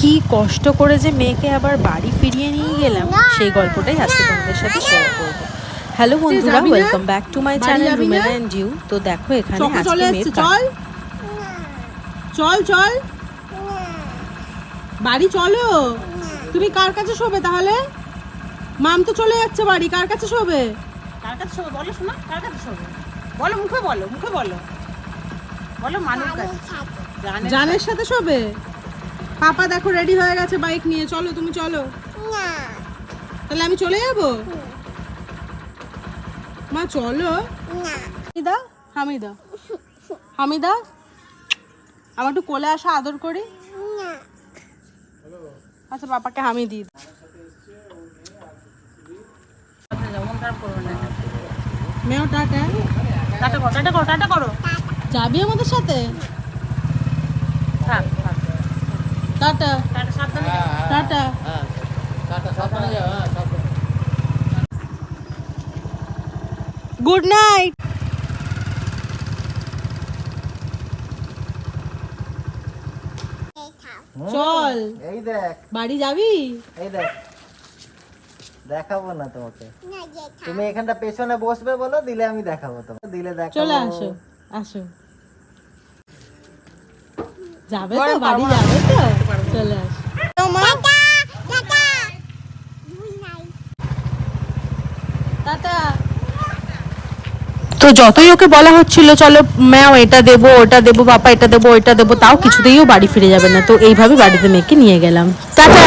কি কষ্ট করে যে মেয়েকে আবার বাড়ি ফিরিয়ে নিয়ে গেলাম সেই গল্পটাই আজকে তোমাদের সাথে শেয়ার করব। হ্যালো বন্ধুরা welcome back to my channel যাবি না? রুমেলা এন্ড ইউ তো দেখো এখানে আজকে মেয়ের চল। চল চল। বাড়ি চলো। তুমি কার কাছে শোবে তাহলে? মাম তো চলে যাচ্ছে বাড়ি কার কাছে শোবে? কার কাছে শোবে? বলো শোনা কার কাছে শোবে? বলো মুখে বলো মুখে বলো। বলো মানুষ জানে জানের সাথে শোবে? পাপা দেখো রেডি হয়ে গেছে বাইক নিয়ে। চলো তুমি চলো। তাহলে আমি চলে যাব? মা চলো। হামিদা হামিদা হামিদা আমার একটু কোলে আসা আদর করি। আচ্ছা পাপাকে হামি দিই। না টাটা। টাটা করো টাটা করো টাটা করো। যাবি আমাদের সাথে? টাটা। Tata good night. চল। এই দেখ। বাড়ি যাবি? এই দেখ। দেখাবো না তোমাকে। তুমি এখানটা পেছনে বসবে বলো দিলে আমি দেখাবো তোমাকে। দিলে দেখাবো। চলে আসো আসো। যাবে তো বাড়ি যাবে তো। চলে আস। তো যতই ওকে বলা হচ্ছিল চলো ম্যাও এটা দেবো ওটা দেবো বাপা এটা দেবো ওটা দেবো তাও কিছুতেই ও বাড়ি ফিরে যাবে না। তো এইভাবে বাড়িতে মেয়েকে নিয়ে গেলাম। টাটা!